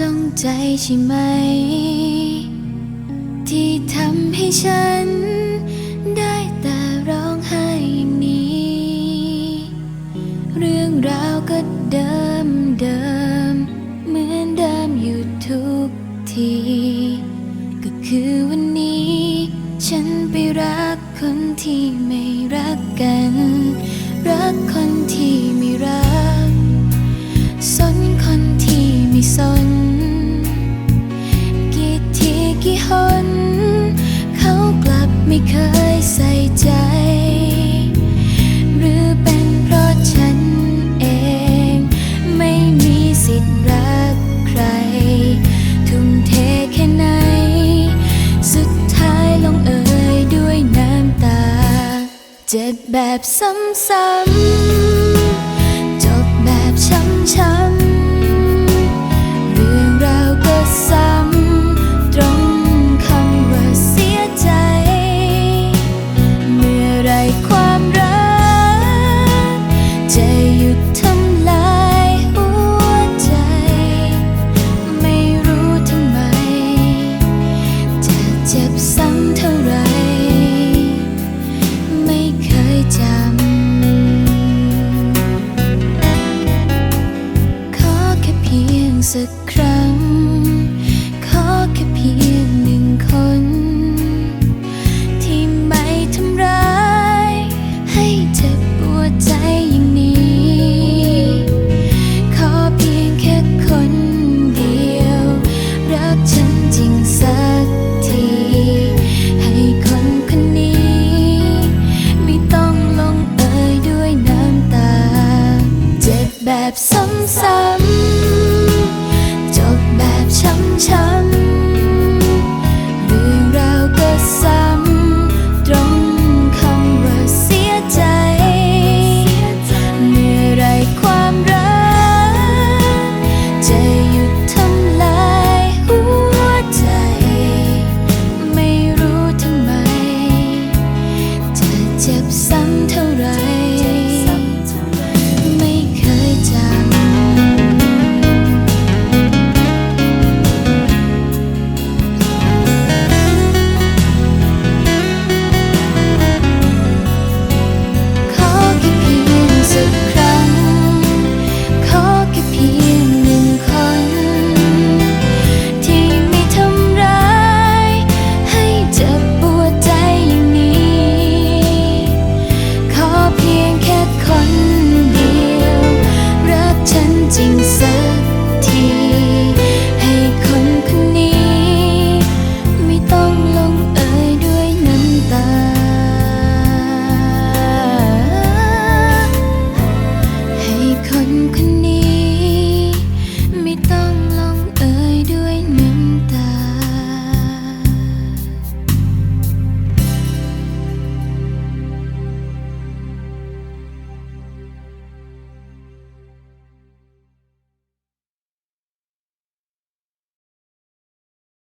จงใจใช่ไหม ที่ทำให้ฉัน ได้แต่ร้องไห้อย่างนี้ เรื่องราวก็เดิมเดิม เหมือนเดิมอยู่ทุกที ก็คือวันนี้ ฉันไปรักคนที่ไม่รักกัน รักคนที่ไม่รัก สนคนที่ไม่สน เจ็บแบบซ้ำๆจบแบบช้ำๆ สักครั้ง ขอแค่เพียงหนึ่งคน ที่ไม่ทำร้าย ให้เจ็บปวดใจอย่างนี้ ขอเพียงแค่คนเดียว รักฉันจริงสักที ให้คนคนนี้ ไม่ต้องลงเอยด้วยน้ำตา เจ็บแบบซ้ำ 悄悄。come